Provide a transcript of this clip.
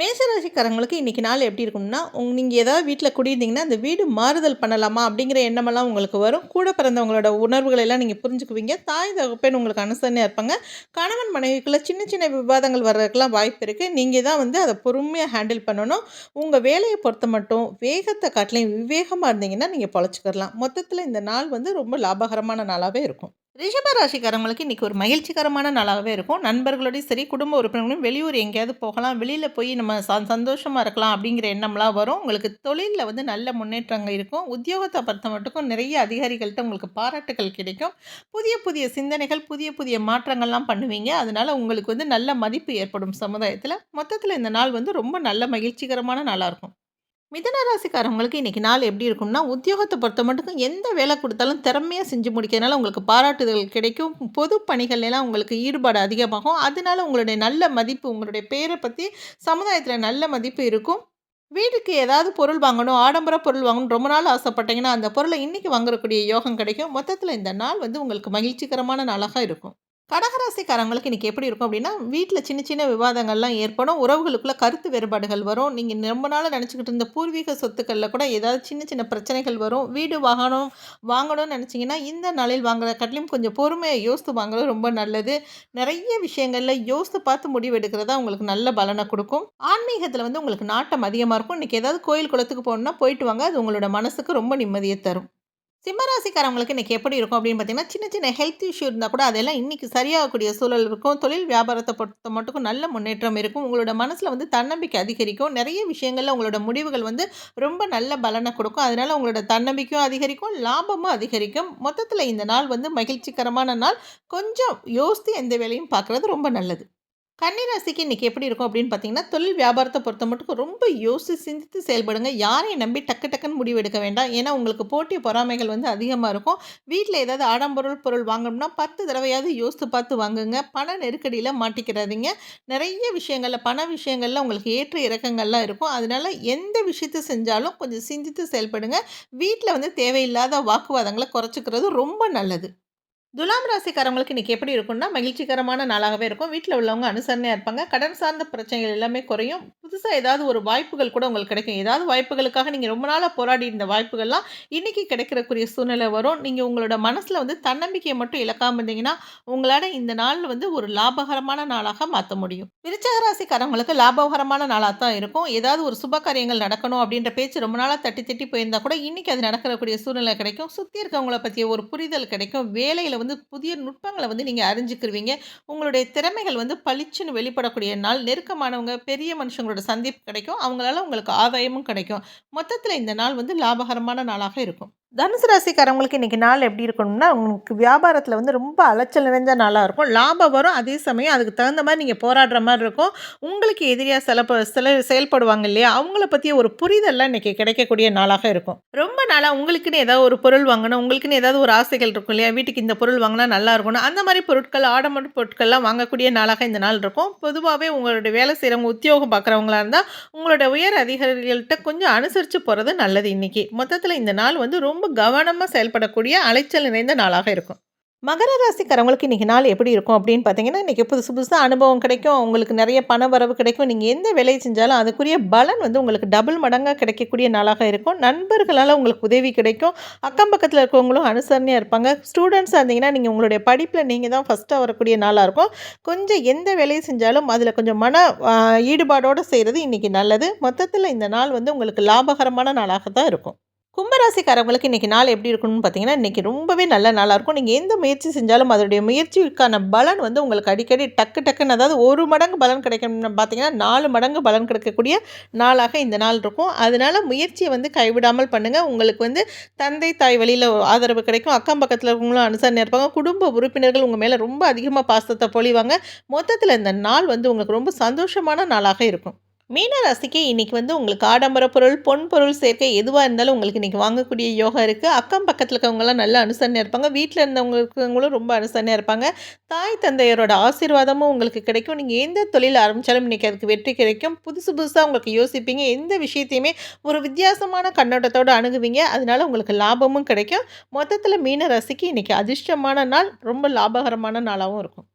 மேசராசிக்காரங்களுக்கு இன்றைக்கி நாள் எப்படி இருக்கும்னா உங் நீங்கள் ஏதாவது வீட்டில் குடியிருந்தீங்கன்னா அந்த வீடு மாறுதல் பண்ணலாமா அப்படிங்கிற எண்ணமெல்லாம் உங்களுக்கு வரும். கூட பிறந்தவங்களோட உணர்வுகளை எல்லாம் நீங்கள் புரிஞ்சுக்குவீங்க. தாய் தகப்பேன் உங்களுக்கு அனுசரணையாக இருப்பாங்க. கணவன் மனைவிக்குள்ளே சின்ன சின்ன விவாதங்கள் வர்றதுக்கெல்லாம் வாய்ப்பு இருக்குது நீங்கள் தான் வந்து அதை பொறுமையாக ஹேண்டில் பண்ணணும். உங்கள் வேலையை பொறுத்த மட்டும் வேகத்தை காட்டிலையும் விவேகமாக இருந்தீங்கன்னா நீங்கள் பொழைச்சிக்கிறலாம். மொத்தத்தில் இந்த நாள் வந்து ரொம்ப லாபகரமான நாளாகவே இருக்கும். ரிஷபராசிக்காரங்களுக்கு இன்றைக்கி ஒரு மகிழ்ச்சிகரமான நாளாகவே இருக்கும். நண்பர்களோடையும் சரி குடும்ப உறுப்பினர்களும் வெளியூர் எங்கேயாவது போகலாம் வெளியில் போய் நம்ம ச சந்தோஷமாக இருக்கலாம் அப்படிங்கிற எண்ணம்லாம் வரும். உங்களுக்கு தொழிலில் வந்து நல்ல முன்னேற்றங்கள் இருக்கும். உத்தியோகத்தை பொறுத்த மட்டுக்கும் நிறைய அதிகாரிகள்கிட்ட உங்களுக்கு பாராட்டுகள் கிடைக்கும். புதிய புதிய சிந்தனைகள் புதிய புதிய மாற்றங்கள்லாம் பண்ணுவீங்க. அதனால் உங்களுக்கு வந்து நல்ல மதிப்பு ஏற்படும் சமுதாயத்தில். மொத்தத்தில் இந்த நாள் வந்து ரொம்ப நல்ல மகிழ்ச்சிகரமான நாளாக இருக்கும். மிதன ராசிக்காரவங்களுக்கு இன்றைக்கி நாள் எப்படி இருக்கும்னா உத்தியோகத்தை பொறுத்த மட்டும் எந்த வேலை கொடுத்தாலும் திறமையாக செஞ்சு முடிக்கிறதுனால உங்களுக்கு பாராட்டுதல் கிடைக்கும். பொது பணிகள்லாம் உங்களுக்கு ஈடுபாடு அதிகமாகும். அதனால உங்களுடைய நல்ல மதிப்பு உங்களுடைய பேரை பற்றி சமுதாயத்தில் நல்ல மதிப்பு இருக்கும். வீட்டுக்கு ஏதாவது பொருள் வாங்கணும் ஆடம்பர பொருள் வாங்கணும் ரொம்ப நாள் ஆசைப்பட்டீங்கன்னா அந்த பொருளை இன்றைக்கி வாங்கக்கூடிய யோகம் கிடைக்கும். மொத்தத்தில் இந்த நாள் வந்து உங்களுக்கு மகிழ்ச்சிகரமான நாளாக இருக்கும். கடகராசிக்காரங்களுக்கு இன்றைக்கி எப்படி இருக்கும் அப்படின்னா வீட்டில் சின்ன சின்ன விவாதங்கள்லாம் ஏற்படும். உறவுகளுக்குள்ளே கருத்து வேறுபாடுகள் வரும். நீங்கள் ரொம்ப நாள் நினச்சிக்கிட்டு இருந்த பூர்வீக சொத்துக்களில் கூட ஏதாவது சின்ன சின்ன பிரச்சனைகள் வரும். வீடு வாகனம் வாங்கணும்னு நினச்சிங்கன்னா இந்த நாளில் வாங்குற கட்டிலும் கொஞ்சம் பொறுமையை யோசித்து வாங்குறது ரொம்ப நல்லது. நிறைய விஷயங்களில் யோசித்து பார்த்து முடிவு எடுக்கிறதா உங்களுக்கு நல்ல பலனை கொடுக்கும். ஆன்மீகத்தில் வந்து உங்களுக்கு நாட்டம் அதிகமாக இருக்கும். இன்றைக்கி ஏதாவது கோயில் குளத்துக்கு போகணுன்னா போயிட்டு வாங்க. அது உங்களோட மனசுக்கு ரொம்ப நிம்மதியை தரும். சிம்மராசிக்காரவங்களுக்கு இன்றைக்கி எப்படி இருக்கும் அப்படின்னு பார்த்தீங்கன்னா சின்ன சின்ன ஹெல்த் இஷ்யூ இருந்தால் கூட அதெல்லாம் இன்றைக்கி சரியாகக்கூடிய சூழல் இருக்கும். தொழில் வியாபாரத்தை பொறுத்த மட்டும் நல்ல முன்னேற்றம் இருக்கும். உங்களோட மனசில் வந்து தன்னம்பிக்கை அதிகரிக்கும். நிறைய விஷயங்களில் உங்களோட முடிவுகள் வந்து ரொம்ப நல்ல பலனை கொடுக்கும். அதனால் உங்களோட தன்னம்பிக்கையும் அதிகரிக்கும் லாபமும் அதிகரிக்கும். மொத்தத்தில் இந்த நாள் வந்து மகிழ்ச்சிகரமான நாள். கொஞ்சம் யோசித்து எந்த வேலையும் பார்க்குறது ரொம்ப நல்லது. கன்னிராசிக்கு இன்றைக்கி எப்படி இருக்கும் அப்படின்னு பார்த்தீங்கன்னா தொழில் வியாபாரத்தை பொறுத்த மட்டும் ரொம்ப யோசித்து சிந்தித்து செயல்படுங்க. யாரையும் நம்பி டக்கு டக்குன்னு முடிவு எடுக்க வேண்டாம். ஏன்னா உங்களுக்கு போட்டி பொறாமைகள் வந்து அதிகமாக இருக்கும். வீட்டில் ஏதாவது ஆடம்பொருள் பொருள் வாங்கணும்னா பத்து தடவையாவது யோசித்து பார்த்து வாங்குங்க. பண நெருக்கடியில் மாட்டிக்கிறாதீங்க நிறைய விஷயங்களில் பண விஷயங்களில் உங்களுக்கு ஏற்ற இறக்கங்கள்லாம் இருக்கும். அதனால் எந்த விஷயத்தை செஞ்சாலும் கொஞ்சம் சிந்தித்து செயல்படுங்க. வீட்டில் வந்து தேவையில்லாத வாக்குவாதங்களை குறைச்சிக்கிறது ரொம்ப நல்லது. துலாம் ராசிக்காரங்களுக்கு இன்றைக்கி எப்படி இருக்கும்னா மகிழ்ச்சிகரமான நாளாகவே இருக்கும். வீட்டில் உள்ளவங்க அனுசரணையாக இருப்பாங்க. கடன் சார்ந்த பிரச்சனைகள் எல்லாமே குறையும். புதுசாக ஏதாவது ஒரு வாய்ப்புகள் கூட உங்களுக்கு கிடைக்கும். ஏதாவது வாய்ப்புகளுக்காக நீங்கள் ரொம்ப நாளாக போராடி இருந்த வாய்ப்புகள்லாம் இன்றைக்கி கிடைக்கிறக்குரிய சூழ்நிலை வரும். நீங்கள் உங்களோட மனசில் வந்து தன்னம்பிக்கையை மட்டும் இழக்காமல் இருந்தீங்கன்னா உங்களால் இந்த நாள் வந்து ஒரு லாபகரமான நாளாக மாற்ற முடியும். விருச்சக ராசிக்காரவங்களுக்கு லாபகரமான நாளாக தான் இருக்கும். ஏதாவது ஒரு சுப காரியங்கள் நடக்கணும் அப்படின்ற பேச்சு ரொம்ப நாளாக தட்டி தட்டி போயிருந்தால் கூட இன்றைக்கி அது நடக்கிறக்கூடிய சூழ்நிலை கிடைக்கும். சுற்றி இருக்கவங்கள பற்றிய ஒரு புரிதல் கிடைக்கும். வேலையில் வந்து புதிய நுட்பங்களை வந்து நீங்கள் அறிஞ்சிக்கிருவீங்க. உங்களுடைய திறமைகள் வந்து பளிச்சுன்னு வெளிப்படக்கூடிய நாள் நெருக்கமானவங்க பெரிய மனுஷங்களோட சந்திப்பு கிடைக்கும். அவங்களால உங்களுக்கு ஆதாயமும் கிடைக்கும். மொத்தத்தில் இந்த நாள் வந்து லாபகரமான நாளாக இருக்கும். தனுசு ராசிக்காரவங்களுக்கு இன்றைக்கி நாள் எப்படி இருக்கணும்னா உங்களுக்கு வியாபாரத்தில் வந்து ரொம்ப அலைச்சல் நிறைஞ்ச நாளாக இருக்கும். லாபம் வரும் அதே சமயம் அதுக்கு தகுந்த மாதிரி நீங்கள் போராடுற மாதிரி இருக்கும். உங்களுக்கு எதிரியாக சில சில செயல்படுவாங்க இல்லையா? அவங்கள பற்றிய ஒரு புரிதல்லாம் இன்றைக்கி கிடைக்கக்கூடிய நாளாக இருக்கும். ரொம்ப நாளாக உங்களுக்குன்னு ஏதாவது ஒரு பொருள் வாங்கணும் உங்களுக்குன்னு ஏதாவது ஒரு ஆசைகள் இருக்கும் இல்லையா? வீட்டுக்கு இந்த பொருள் வாங்கினா நல்லா இருக்கணும் அந்த மாதிரி பொருட்கள் ஆடம்பர பொருட்கள்லாம் வாங்கக்கூடிய நாளாக இந்த நாள் இருக்கும். பொதுவாகவே உங்களுடைய வேலை செய்கிறவங்க உத்தியோகம் பார்க்குறவங்களா இருந்தால் உங்களோட உயர் அதிகாரிகள்கிட்ட கொஞ்சம் அனுசரித்து போகிறது நல்லது இன்றைக்கி மொத்தத்தில் இந்த நாள் வந்து ரொம்ப ரொம்ப கவனமாக செயல்படக்கூடிய அலைச்சல் நிறைந்த நாளாக இருக்கும். மகர ராசிக்காரவங்களுக்கு இன்றைக்கி நாள் எப்படி இருக்கும் அப்படின்னு பார்த்தீங்கன்னா இன்றைக்கி புதுசு புதுசாக அனுபவம் கிடைக்கும் உங்களுக்கு நிறைய பண வரவு கிடைக்கும் நீங்கள் எந்த வேலையை செஞ்சாலும் அதுக்குரிய பலன் வந்து உங்களுக்கு டபுள் மடங்காக கிடைக்கக்கூடிய நாளாக இருக்கும். நண்பர்களால் உங்களுக்கு உதவி கிடைக்கும். அக்கம் பக்கத்தில் இருக்கவங்களும் அனுசரணையாக இருப்பாங்க. ஸ்டூடெண்ட்ஸாக இருந்தீங்கன்னா நீங்கள் உங்களுடைய படிப்பில் நீங்கள் தான் ஃபஸ்ட்டாக வரக்கூடிய நாளாக இருக்கும். கொஞ்சம் எந்த வேலையை செஞ்சாலும் அதில் கொஞ்சம் மன ஈடுபாடோடு செய்கிறது இன்றைக்கி நல்லது. மொத்தத்தில் இந்த நாள் வந்து உங்களுக்கு லாபகரமான நாளாக தான் இருக்கும். கும்பராசிக்காரவங்களுக்கு இன்றைக்கி நாள் எப்படி இருக்கணும்னு பார்த்தீங்கன்னா இன்றைக்கி ரொம்பவே நல்ல நாளாக இருக்கும். நீங்கள் எந்த முயற்சி செஞ்சாலும் அதோடைய முயற்சிக்கான பலன் வந்து உங்களுக்கு அடிக்கடி டக்கு டக்குன்னு அதாவது ஒரு மடங்கு பலன் கிடைக்கணும்னு பார்த்தீங்கன்னா நாலு மடங்கு பலன் கிடைக்கக்கூடிய நாளாக இந்த நாள் இருக்கும். அதனால் முயற்சியை வந்து கைவிடாமல் பண்ணுங்கள் உங்களுக்கு வந்து தந்தை தாய் வழியில் ஆதரவு கிடைக்கும். அக்கம் பக்கத்தில் இருக்கவங்களும் அனுசரணை இருப்பாங்க. குடும்ப உறுப்பினர்கள் உங்கள் மேலே ரொம்ப அதிகமாக பாசத்தை பொழிவாங்க. மொத்தத்தில் இந்த நாள் வந்து உங்களுக்கு ரொம்ப சந்தோஷமான நாளாக இருக்கும். மீன ராசிக்கு இன்றைக்கி வந்து உங்களுக்கு ஆடம்பர பொருள் பொன் பொருள் சேர்க்கை எதுவாக இருந்தாலும் உங்களுக்கு இன்றைக்கி வாங்கக்கூடிய யோகா இருக்குது அக்கம் பக்கத்தில் இருக்கவங்களாம் நல்லா அனுசரணையாக இருப்பாங்க. வீட்டில் இருந்தவங்களுக்கும் ரொம்ப அனுசரணையாக இருப்பாங்க. தாய் தந்தையரோட ஆசீர்வாதமும் உங்களுக்கு கிடைக்கும். நீங்கள் எந்த தொழில் ஆரம்பித்தாலும் இன்றைக்கி அதுக்கு வெற்றி கிடைக்கும். புதுசு புதுசாக உங்களுக்கு யோசிப்பீங்க. எந்த விஷயத்தையுமே ஒரு வித்தியாசமான கண்ணோட்டத்தோடு அணுகுவீங்க. அதனால் உங்களுக்கு லாபமும் கிடைக்கும். மொத்தத்தில் மீன ராசிக்கு இன்றைக்கி அதிர்ஷ்டமான நாள் ரொம்ப லாபகரமான நாளாகவும் இருக்கும்.